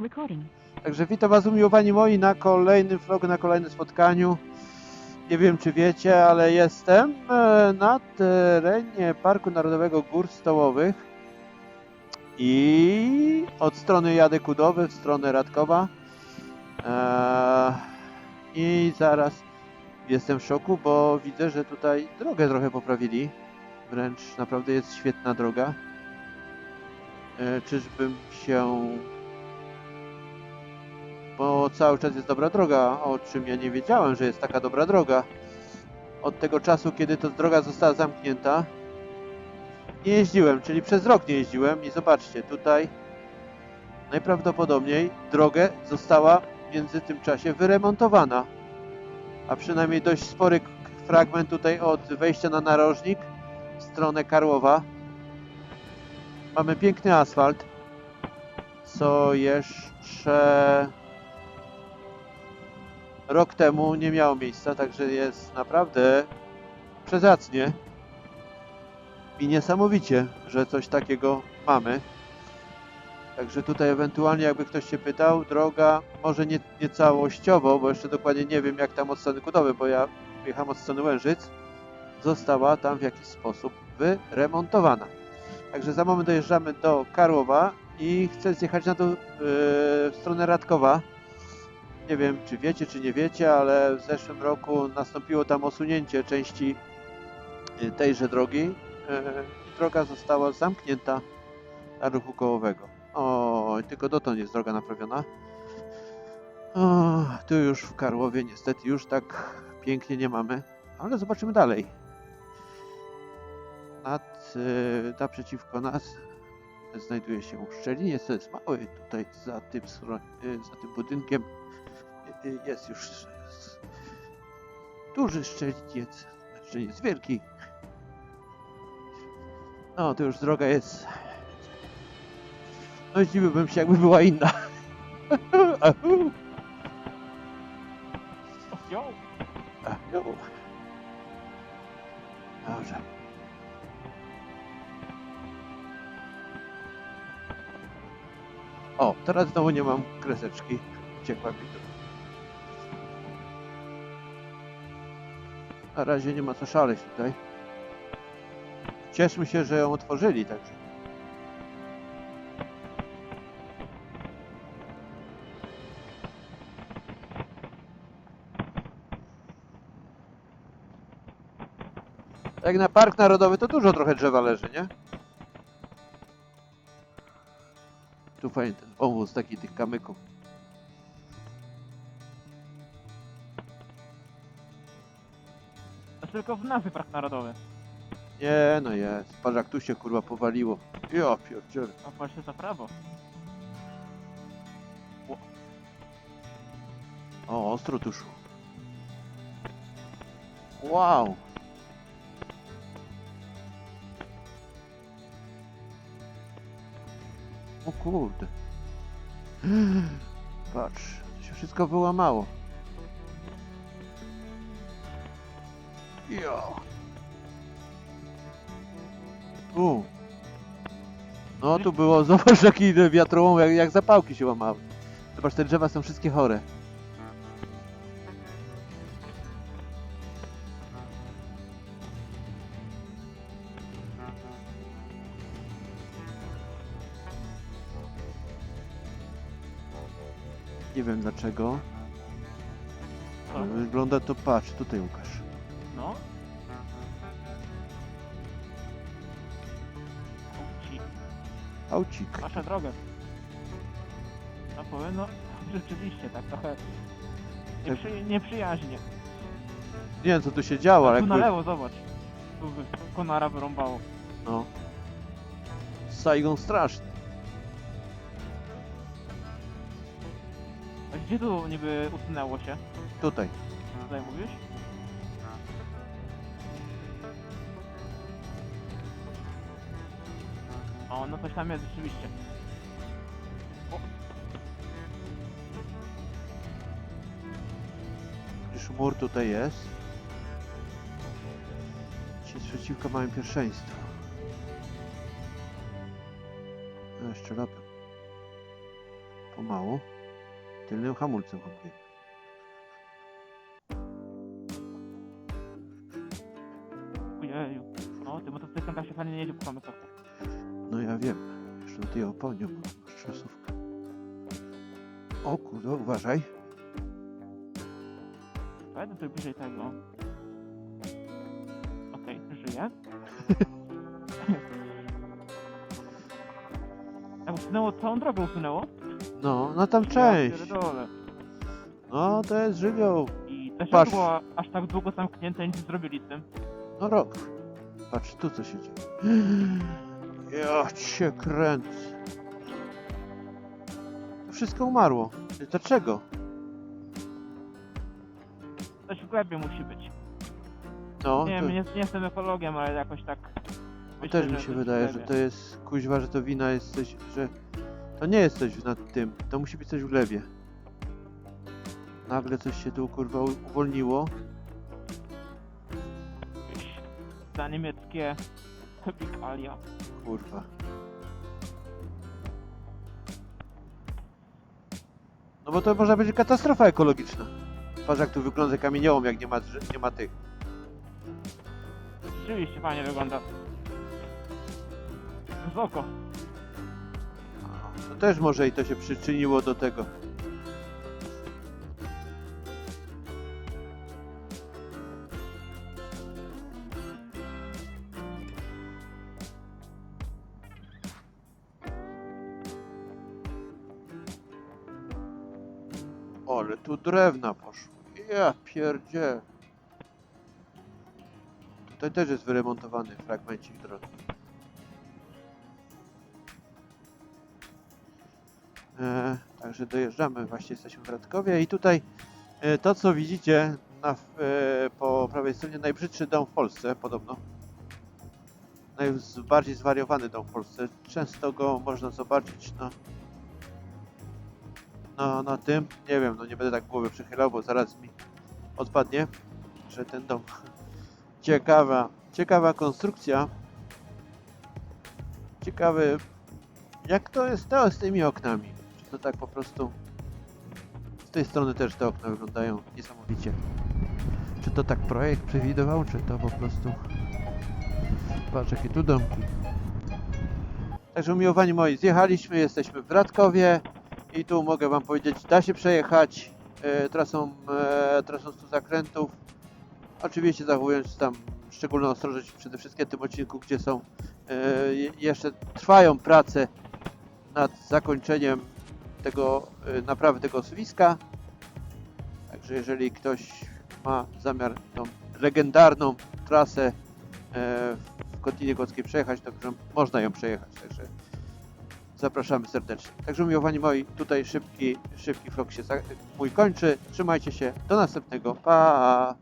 Recording. Także witam Was umiłowani moi na kolejnym vlogu, na kolejnym spotkaniu. Nie wiem czy wiecie, ale jestem e, na terenie Parku Narodowego Gór Stołowych i od strony jadę Kudowy w stronę Radkowa Eee, i zaraz jestem w szoku, bo widzę, że tutaj drogę trochę poprawili. Wręcz naprawdę jest świetna droga. E, Czyżbym się cały czas jest dobra droga, o czym ja nie wiedziałem, że jest taka dobra droga. Od tego czasu, kiedy ta droga została zamknięta, nie jeździłem, czyli przez rok nie jeździłem i zobaczcie, tutaj najprawdopodobniej drogę została w między tym czasie wyremontowana. A przynajmniej dość spory fragment tutaj od wejścia na narożnik w stronę Karłowa. Mamy piękny asfalt, co jeszcze rok temu nie miało miejsca, także jest naprawdę przezacnie i niesamowicie, że coś takiego mamy. Także tutaj ewentualnie jakby ktoś się pytał, droga może nie, nie całościowo, bo jeszcze dokładnie nie wiem jak tam od strony Kudowy, bo ja jechałem od strony Łężyc, została tam w jakiś sposób wyremontowana. Także za moment dojeżdżamy do Karłowa i chcę zjechać na to yy, stronę Radkowa. Nie wiem, czy wiecie, czy nie wiecie, ale w zeszłym roku nastąpiło tam osunięcie części y, tejże drogi. y, i Droga została zamknięta dla ruchu kołowego. O, tylko dotąd jest droga naprawiona. O, tu już w Karłowie niestety już tak pięknie nie mamy, ale zobaczymy dalej. Nad, y, naprzeciwko nas znajduje się szczeliniec, to jest mały tutaj za tym, y, za tym budynkiem y, jest już duży szczeliniec, szczeliniec wielki. No, to już droga jest. No zdziwiłbym się, jakby była inna. Jo, Ahu. Dobrze. O, teraz znowu nie mam kreseczki. Uciekła mi. Na razie nie ma co szaleć tutaj. Cieszmy się, że ją otworzyli, także. Jak na park narodowy to dużo trochę drzewa leży, nie? Tu fajny ten powóz taki tych kamyków. Tylko w nazwie Park Narodowy. Nie, no jest. Patrz jak tu się kurwa powaliło. Ja pierdzielę. A właśnie za prawo. O, ostro tu szło. Wow. O kurde. Patrz, to się wszystko wyłamało. Jo. Tu. No tu było, zobacz jaki wiatrołom, jak, jak zapałki się łamały. Zobacz, te drzewa są wszystkie chore. Nie wiem dlaczego. Ale Wygląda to, patrz, tutaj Łukasz. No. Ci, Aucik. wasza droga. No powiem, no rzeczywiście, tak trochę nieprzy, nieprzyjaźnie. Nie wiem co tu się działo, ale Tu na jakby... lewo, zobacz. Tu wy- konara wyrąbało. No. Saigon straszny. A gdzie tu niby usunęło się? Tutaj. Tutaj mówisz? No coś tam jest rzeczywiście. Gdyż mur tutaj jest. Ci przeciwko mają pierwszeństwo. No jeszcze lopem. Pomału. Tylnym hamulcem hamujemy. Ojeju. No, tym motocyklem tak się fajnie nie jedzie po samych ja wiem. Jeszcze na tej oponie masz czasówkę. O kurde, uważaj. Pojadę sobie bliżej tego. Okej, żyję. Jak usunęło, całą drogę usunęło? No, no tam część. No, to jest żywioł. I też Patrz. nie było aż tak długo zamknięte, nic nie zrobili z tym. No rok. Patrz, tu co się dzieje. Ja cię kręcę. To wszystko umarło. Dlaczego? Coś w glebie musi być. No, nie to, wiem, nie, nie jestem ekologiem, ale jakoś tak... to myślę, też mi że się coś w wydaje, że glebie. to jest kuźwa, że to wina jest coś, że to nie jest coś nad tym. To musi być coś w glebie. Nagle coś się tu kurwa u- uwolniło. Jakieś za niemieckie Big Alia. Kurwa. No bo to może być katastrofa ekologiczna. Patrz jak tu wygląda kamieniołom, jak nie ma, nie ma tych. Rzeczywiście fajnie wygląda. Wysoko. To też może i to się przyczyniło do tego. Ale tu drewna poszło. Ja pierdzie. Tutaj też jest wyremontowany fragmencik drogi. E, także dojeżdżamy, właśnie jesteśmy w Radkowie i tutaj e, to co widzicie na, e, po prawej stronie najbrzydszy dom w Polsce podobno. Najbardziej zwariowany dom w Polsce. Często go można zobaczyć na, na, na tym. Nie wiem, no nie będę tak głowy przychylał, bo zaraz mi odpadnie, że ten dom. Ciekawa, ciekawa konstrukcja. Ciekawy jak to jest to z tymi oknami? Czy to tak po prostu... Z tej strony też te okna wyglądają niesamowicie. Czy to tak projekt przewidywał, czy to po prostu... Patrz jakie tu domki. Także umiłowani moi, zjechaliśmy, jesteśmy w Radkowie i tu mogę wam powiedzieć, da się przejechać e, trasą, e, trasą 100 zakrętów. Oczywiście zachowując tam szczególną ostrożność przede wszystkim w tym odcinku, gdzie są e, je- jeszcze trwają prace nad zakończeniem tego naprawy tego osuwiska. Także jeżeli ktoś ma zamiar tą legendarną trasę w Kotlinie Kłodzkiej przejechać, to można ją przejechać. Także zapraszamy serdecznie. Także umiłowani moi, tutaj szybki, szybki vlog się mój kończy. Trzymajcie się. Do następnego. Pa!